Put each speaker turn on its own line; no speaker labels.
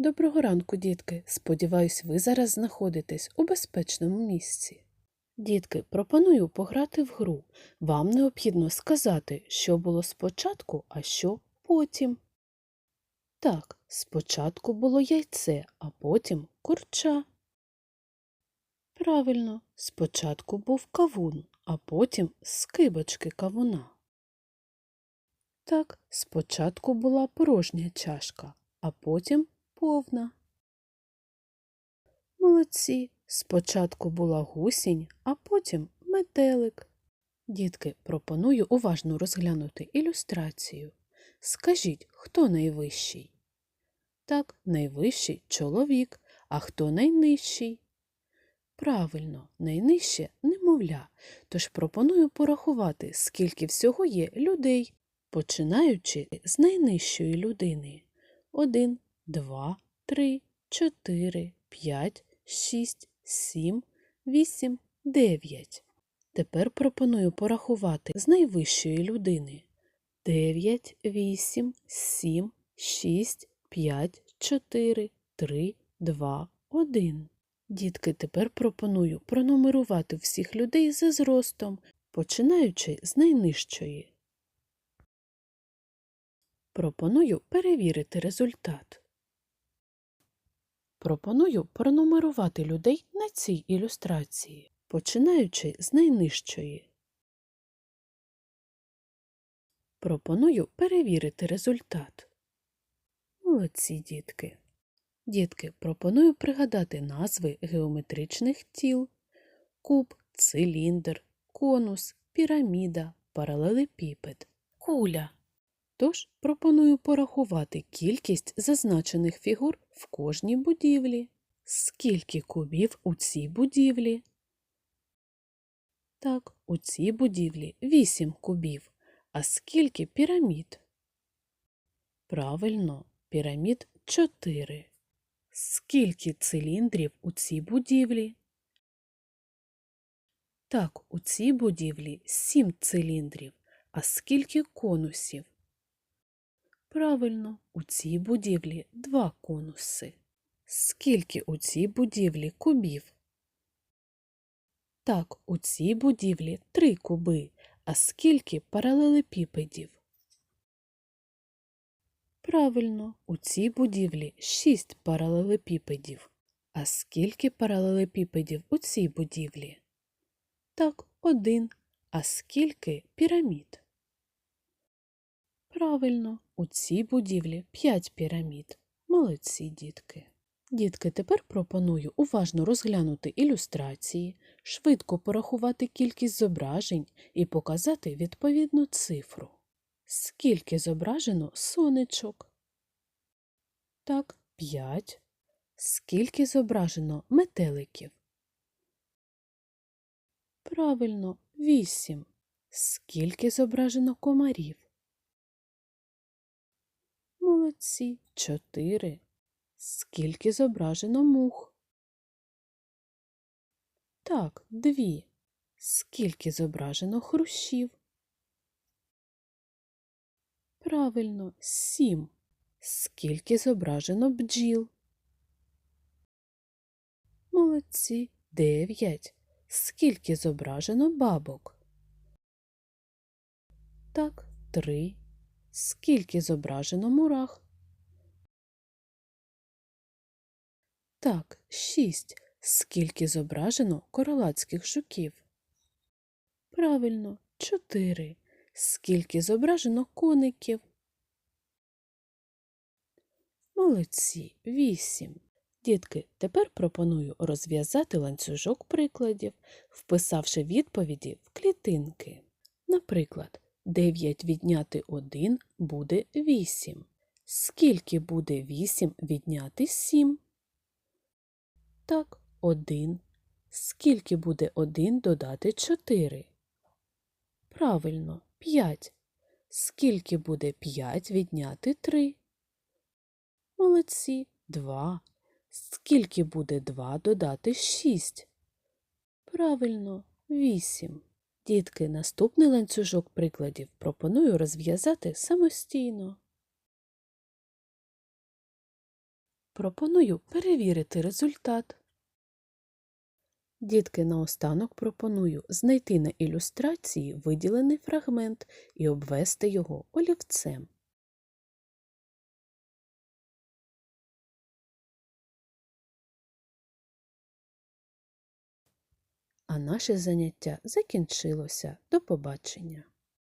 Доброго ранку, дітки. Сподіваюсь, ви зараз знаходитесь у безпечному місці. Дітки, пропоную пограти в гру. Вам необхідно сказати, що було спочатку, а що потім. Так, спочатку було яйце, а потім курча. Правильно, спочатку був кавун, а потім скибочки кавуна. Так, спочатку була порожня чашка, а потім повна. Молодці. Спочатку була гусінь, а потім метелик. Дітки, пропоную уважно розглянути ілюстрацію. Скажіть, хто найвищий? Так, найвищий чоловік, а хто найнижчий? Правильно, найнижче немовля, тож пропоную порахувати, скільки всього є людей, починаючи з найнижчої людини. Один, два, три, чотири, п'ять, шість, сім, вісім, дев'ять. Тепер пропоную порахувати з найвищої людини. Дев'ять, вісім, сім, шість, п'ять, чотири, три, два, один. Дітки, тепер пропоную пронумерувати всіх людей за зростом, починаючи з найнижчої. Пропоную перевірити результат. Пропоную пронумерувати людей на цій ілюстрації, починаючи з найнижчої. Пропоную перевірити результат. Молодці дітки. Дітки, пропоную пригадати назви геометричних тіл куб, циліндр, конус, піраміда, паралелепіпед, куля. Тож пропоную порахувати кількість зазначених фігур в кожній будівлі. Скільки кубів у цій будівлі? Так, у цій будівлі 8 кубів. А скільки пірамід? Правильно, пірамід 4. Скільки циліндрів у цій будівлі? Так, у цій будівлі 7 циліндрів. А скільки конусів? Правильно, у цій будівлі два конуси. Скільки у цій будівлі кубів? Так, у цій будівлі три куби. А скільки паралелепіпедів? Правильно, у цій будівлі шість паралелепіпедів. А скільки паралелепіпедів у цій будівлі? Так, один. А скільки пірамід? Правильно, у цій будівлі п'ять пірамід. Молодці, дітки. Дітки, тепер пропоную уважно розглянути ілюстрації, швидко порахувати кількість зображень і показати відповідну цифру. Скільки зображено сонечок? Так, п'ять. Скільки зображено метеликів? Правильно, вісім. Скільки зображено комарів? Молодці, чотири. Скільки зображено мух? Так, дві. Скільки зображено хрущів? Правильно, сім. Скільки зображено бджіл? Молодці, дев'ять. Скільки зображено бабок? Так, три. Скільки зображено мурах? Так, шість. Скільки зображено королацьких жуків? Правильно, чотири. Скільки зображено коників? Молодці, вісім. Дітки, тепер пропоную розв'язати ланцюжок прикладів, вписавши відповіді в клітинки. Наприклад, 9 відняти 1 буде 8. Скільки буде 8 відняти 7? Так, 1. Скільки буде 1 додати 4? Правильно, 5. Скільки буде 5 відняти 3? Молодці, 2. Скільки буде 2 додати 6? Правильно, 8. Дітки, наступний ланцюжок прикладів пропоную розв'язати самостійно. пропоную перевірити результат. Дітки, наостанок пропоную знайти на ілюстрації виділений фрагмент і обвести його олівцем. А наше заняття закінчилося. До побачення!